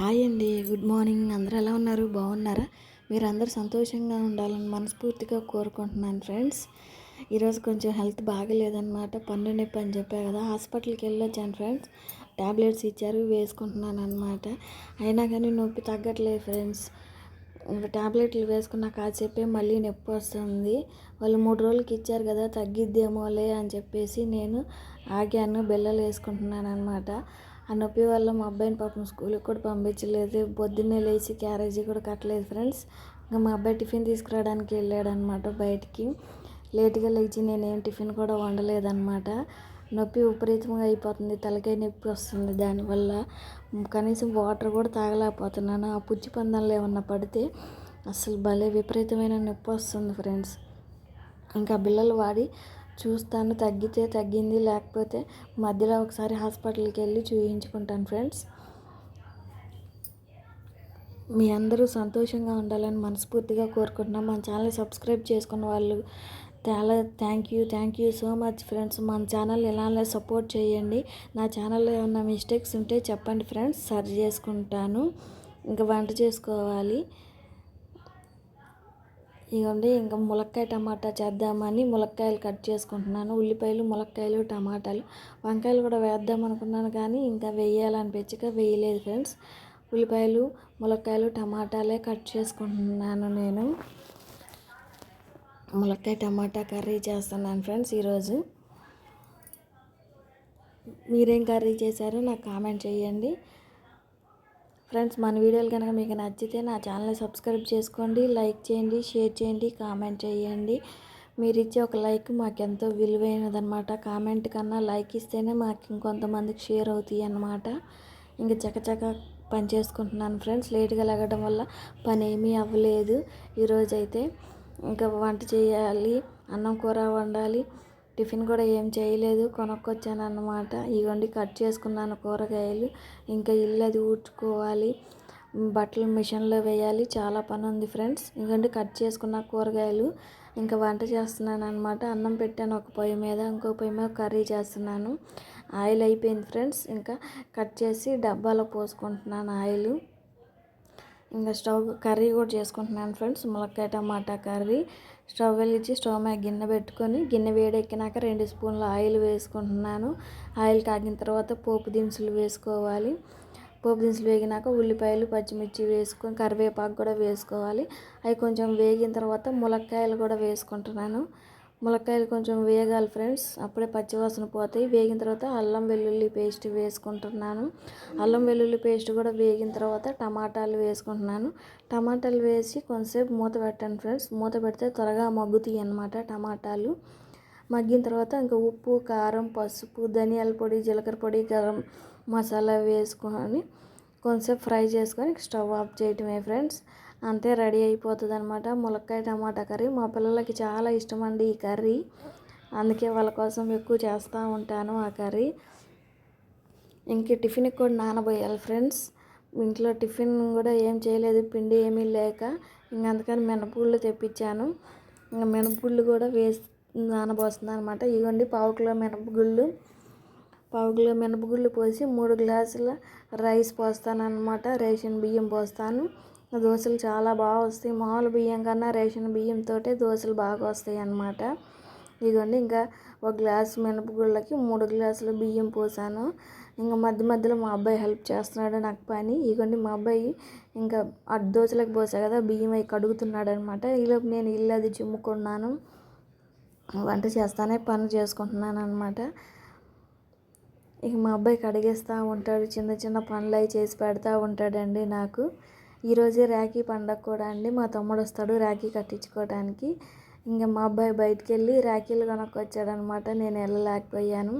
Hi అండి good morning. అందరూ ఎలా ఉన్నారు? బాగున్నారా? మీరు అందరూ సంతోషంగా ఉండాలని మనస్ఫూర్తిగా కోరుకుంటున్నాను ఫ్రెండ్స్. ఈరోజు కొంచెం హెల్త్ బాగలేదనమాట పన్ను నొప్పి అని చెప్పా కదా హాస్పిటల్కి వెళ్ళొచ్చాను ఫ్రెండ్స్. ట్యాబ్లెట్స్ ఇచ్చారు వేసుకుంటున్నాను అనమాట అయినా కానీ నొప్పి తగ్గట్లేదు ఫ్రెండ్స్. ట్యాబ్లెట్లు వేసుకున్న కాసేపే మళ్ళీ నొప్పి వస్తుంది. వాళ్ళు మూడు రోజులకి ఇచ్చారు కదా తగ్గిద్దేమోలే అని చెప్పేసి నేను ఆగాను బిల్లలు వేసుకుంటున్నాను అనమాట ఆ నొప్పి వల్ల మా అబ్బాయిని పాపం స్కూల్కి కూడా పంపించలేదు. పొద్దున్నే లేచి క్యారేజీ కూడా కట్టలేదు ఫ్రెండ్స్. ఇంకా మా అబ్బాయి టిఫిన్ తీసుకురావడానికి వెళ్ళాడు అనమాట బయటికి. లేట్గా లేచి నేనేం టిఫిన్ కూడా వండలేదన్నమాట నొప్పి విపరీతంగా అయిపోతుంది. తలకాయ నొప్పి వస్తుంది దానివల్ల. కనీసం వాటర్ కూడా తాగలేకపోతున్నాను. ఆ పుచ్చి పందంలో ఏమన్నా పడితే అసలు భలే విపరీతమైన నొప్పి వస్తుంది ఫ్రెండ్స్. ఇంకా బిళ్ళలు వాడి చూస్తాను. తగ్గితే తగ్గింది. లేకపోతే మధ్యలో ఒకసారి హాస్పిటల్కి వెళ్ళి చూయించుకుంటాను ఫ్రెండ్స్. మీ అందరూ సంతోషంగా ఉండాలని మనస్ఫూర్తిగా కోరుకుంటున్నాం. మన ఛానల్ సబ్స్క్రైబ్ చేసుకున్న వాళ్ళు చాలా thank you thank you so much friends. మన ఛానల్ ఇలానే సపోర్ట్ చేయండి. నా ఛానల్లో ఏమన్నా మిస్టేక్స్ ఉంటే చెప్పండి ఫ్రెండ్స్. సరి చేసుకుంటాను. ఇంకా వంట చేసుకోవాలి. ఇవ్వండి ఇంకా ములక్కాయ టమాటా చేద్దామని ములక్కాయలు కట్ చేసుకుంటున్నాను. ఉల్లిపాయలు ములక్కాయలు టమాటాలు వంకాయలు కూడా వేద్దాం అనుకున్నాను కానీ ఇంకా వేయాలనిపించక వేయలేదు ఫ్రెండ్స్. ఉల్లిపాయలు ములక్కాయలు టమాటాలే కట్ చేసుకుంటున్నాను నేను. ములక్కాయ టమాటా కర్రీ చేస్తున్నాను ఫ్రెండ్స్ ఈరోజు. మీరేం కర్రీ చేశారో నాకు కామెంట్ చేయండి. ఫ్రెండ్స్ మన వీడియోలు కనుక మీకు నచ్చితే నా ఛానల్ని సబ్స్క్రైబ్ చేసుకోండి లైక్ చేయండి షేర్ చేయండి కామెంట్ చేయండి. మీరు ఇచ్చే ఒక లైక్ మాకెంతో విలువైనదనమాట కామెంట్ కన్నా లైక్ ఇస్తేనే మాకు ఇంకొంతమందికి షేర్ అవుతాయి అన్నమాట. ఇంకా చకచక పని చేసుకుంటున్నాను ఫ్రెండ్స్. లేట్గా లెగడం వల్ల పని ఏమీ అవ్వలేదు. ఈరోజైతే ఇంకా వంట చేయాలి అన్నం కూర వండాలి టిఫిన్ కూడా ఏం చేయలేదు కొనుక్కొచ్చాను అన్నమాట ఇగోండి కట్ చేసుకున్నాను కూరగాయలు. ఇంకా ఇల్లు అది ఊడ్చుకోవాలి. బట్టలు మిషన్లో వేయాలి. చాలా పని ఉంది ఫ్రెండ్స్. ఇంకండి కట్ చేసుకున్న కూరగాయలు. ఇంకా వంట చేస్తున్నాను అనమాట అన్నం పెట్టాను ఒక పొయ్యి మీద ఇంకో పొయ్యి మీద కర్రీ చేస్తున్నాను. ఆయిల్ అయిపోయింది ఫ్రెండ్స్. ఇంకా కట్ చేసి డబ్బాలో పోసుకుంటున్నాను ఆయిల్. ఇంకా స్టవ్ కర్రీ కూడా చేసుకుంటున్నాను ఫ్రెండ్స్ ములక్కాయ టమాటా కర్రీ. స్టవ్ వెలిగించి స్టవ్ మీద గిన్నె పెట్టుకొని గిన్నె వేడెక్కినాక రెండు స్పూన్ల ఆయిల్ వేసుకుంటున్నాను. ఆయిల్ కాగిన తర్వాత పోపు దినుసులు వేసుకోవాలి. పోపు దినుసులు వేగినాక ఉల్లిపాయలు పచ్చిమిర్చి వేసుకొని కరివేపాకు కూడా వేసుకోవాలి. అవి కొంచెం వేగిన తర్వాత ములక్కాయలు కూడా వేసుకుంటున్నాను. ములక్కాయలు కొంచెం వేగాలి ఫ్రెండ్స్. అప్పుడే పచ్చివాసన పోతాయి. వేగిన తర్వాత అల్లం వెల్లుల్లి పేస్ట్ వేసుకుంటున్నాను. అల్లం వెల్లుల్లి పేస్ట్ కూడా వేగిన తర్వాత టమాటాలు వేసుకుంటున్నాను. టమాటాలు వేసి కొంతసేపు మూత పెట్టండి ఫ్రెండ్స్. మూత పెడితే త్వరగా మగ్గుతాయి అన్నమాట టమాటాలు. మగ్గిన తర్వాత ఇంకా ఉప్పు కారం పసుపు ధనియాల పొడి జీలకర్ర పొడి గరం మసాలా వేసుకొని కొంచెంసేపు ఫ్రై చేసుకొని స్టవ్ ఆఫ్ చేయటమే ఫ్రెండ్స్. అంతే రెడీ అయిపోతుంది అనమాట ములక్కాయ టమాటా కర్రీ మా పిల్లలకి చాలా ఇష్టం అండి ఈ కర్రీ. అందుకే వాళ్ళ కోసం ఎక్కువ చేస్తూ ఉంటాను ఆ కర్రీ. ఇంక టిఫిన్కి కూడా నానబోయాలి ఫ్రెండ్స్. ఇంట్లో టిఫిన్ కూడా ఏం చేయలేదు పిండి ఏమీ లేక. ఇంక అందుకని మినపగుళ్ళు తెప్పించాను. ఇంకా మినపగుళ్ళు కూడా వేసి నానబోస్తుంది అనమాట ఇవ్వండి పావు కిలో మినపగుళ్ళు. పావు కిలో మినపగుళ్ళు పోసి మూడు గ్లాసుల రైస్ పోస్తాను అనమాట రేషన్ బియ్యం పోస్తాను. దోశలు చాలా బాగా వస్తాయి. మామూలు బియ్యం కన్నా రేషన్ బియ్యంతో దోశలు బాగా వస్తాయి అన్నమాట. ఇదిగోండి ఇంకా ఒక గ్లాస్ మినపగుళ్ళకి మూడు గ్లాసులు బియ్యం పోసాను. ఇంకా మధ్య మధ్యలో మా అబ్బాయి హెల్ప్ చేస్తున్నాడు నాకు పని. ఇదిగోండి మా అబ్బాయి ఇంకా అటు దోశలకు పోసా కదా బియ్యం అవి కడుగుతున్నాడు అనమాట ఈలోపు నేను ఇల్లు అది చిమ్ముకున్నాను. వంట చేస్తానే పని చేసుకుంటున్నాను అనమాట ఇక మా అబ్బాయి కడిగేస్తూ ఉంటాడు. చిన్న చిన్న పనులు అవి చేసి పెడతా ఉంటాడండి నాకు. ఈరోజే రాఖీ పండగ కూడా అండి. మా తమ్ముడు వస్తాడు రాఖీ కట్టించుకోవడానికి ఇంకా మా అబ్బాయి బయటికి వెళ్ళి రాఖీలు కొనుక్కొచ్చాడనమాట. నేను వెళ్ళలేకపోయాను.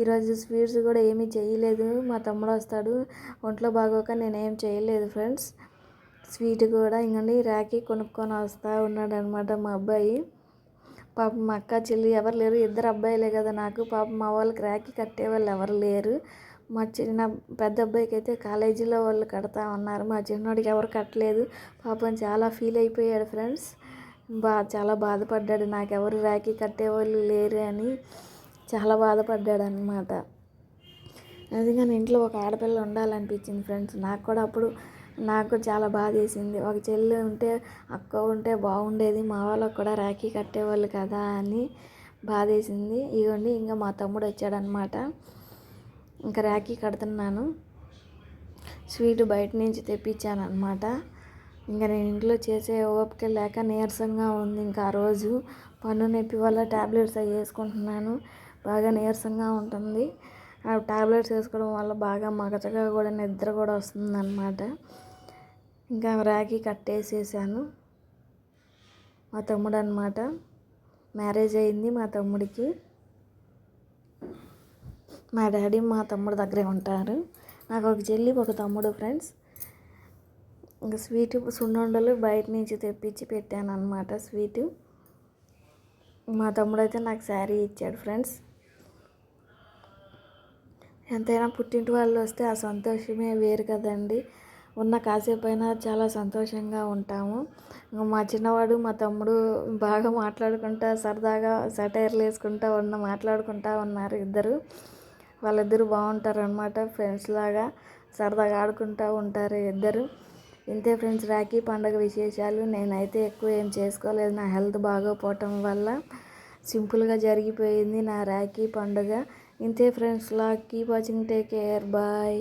ఈరోజు స్వీట్స్ కూడా ఏమీ చేయలేదు. మా తమ్ముడు వస్తాడు. ఒంట్లో బాగోక నేనేం చేయలేదు ఫ్రెండ్స్. స్వీట్ కూడా ఇంకండి రాఖీ కొనుక్కొని వస్తూ ఉన్నాడు అనమాట మా అబ్బాయి. పాప మా అక్క చెల్లి ఎవరు లేరు. ఇద్దరు అబ్బాయిలే కదా నాకు. పాప మా వాళ్ళకి రాఖీ కట్టే వాళ్ళు ఎవరు లేరు. మా చిన్న పెద్ద అబ్బాయికి అయితే కాలేజీలో వాళ్ళు కడతా ఉన్నారు. మా చిన్నోడికి ఎవరు కట్టలేదు. పాపం చాలా ఫీల్ అయిపోయాడు ఫ్రెండ్స్. బా చాలా బాధపడ్డాడు. నాకెవరు రాఖీ కట్టేవాళ్ళు లేరు అని చాలా బాధపడ్డాడు అనమాట నిజంగానే ఇంట్లో ఒక ఆడపిల్ల ఉండాలనిపించింది ఫ్రెండ్స్. నాకు కూడా అప్పుడు నాకు కూడా చాలా బాధ వేసింది ఒక చెల్లి ఉంటే అక్క ఉంటే బాగుండేది. మా వాళ్ళకు కూడా రాఖీ కట్టేవాళ్ళు కదా అని బాధ వేసింది ఇదిగోండి ఇంకా మా తమ్ముడు వచ్చాడనమాట ఇంకా రాఖీ కడుతున్నాను. స్వీట్ బయట నుంచి తెప్పించాను అనమాట ఇంకా నేను ఇంట్లో చేసే ఓపిక లేక నీరసంగా ఉంది. ఇంకా ఆ రోజు పన్ను నొప్పి వల్ల ట్యాబ్లెట్స్ అవి వేసుకుంటున్నాను. బాగా నీరసంగా ఉంటుంది. ఆ ట్యాబ్లెట్స్ వేసుకోవడం వల్ల బాగా మగతగా కూడా నిద్ర కూడా వస్తుంది అనమాట ఇంకా రాఖీ కట్టేసేసాను. మా తమ్ముడు అనమాట మ్యారేజ్ అయింది మా తమ్ముడికి. మా డాడీ మా తమ్ముడు దగ్గరే ఉంటారు. నాకు ఒక చెల్లి ఒక తమ్ముడు ఫ్రెండ్స్. ఇంకా స్వీట్ సున్నుండలు బయట నుంచి తెప్పించి పెట్టాను అనమాట స్వీటు. మా తమ్ముడు అయితే నాకు శారీ ఇచ్చాడు ఫ్రెండ్స్. ఎంతైనా పుట్టింటి వాళ్ళు వస్తే ఆ సంతోషమే వేరు కదండి. ఉన్న కాసేపు అయినా చాలా సంతోషంగా ఉంటాము. ఇంకా మా చిన్నవాడు మా తమ్ముడు బాగా మాట్లాడుకుంటా సరదాగా సటైర్లు వేసుకుంటా ఉన్న మాట్లాడుకుంటా ఉన్నారు ఇద్దరు. వాళ్ళిద్దరు బాగుంటారనమాట ఫ్రెండ్స్ లాగా సరదాగా ఆడుకుంటూ ఉంటారు ఇద్దరు. ఇంతే ఫ్రెండ్స్ రాఖీ పండుగ విశేషాలు. నేనైతే ఎక్కువ ఏం చేసుకోలేదు. నా హెల్త్ బాగోపోవటం వల్ల సింపుల్గా జరిగిపోయింది నా రాఖీ పండుగ. ఇంతే ఫ్రెండ్స్ లా keep watching take care bye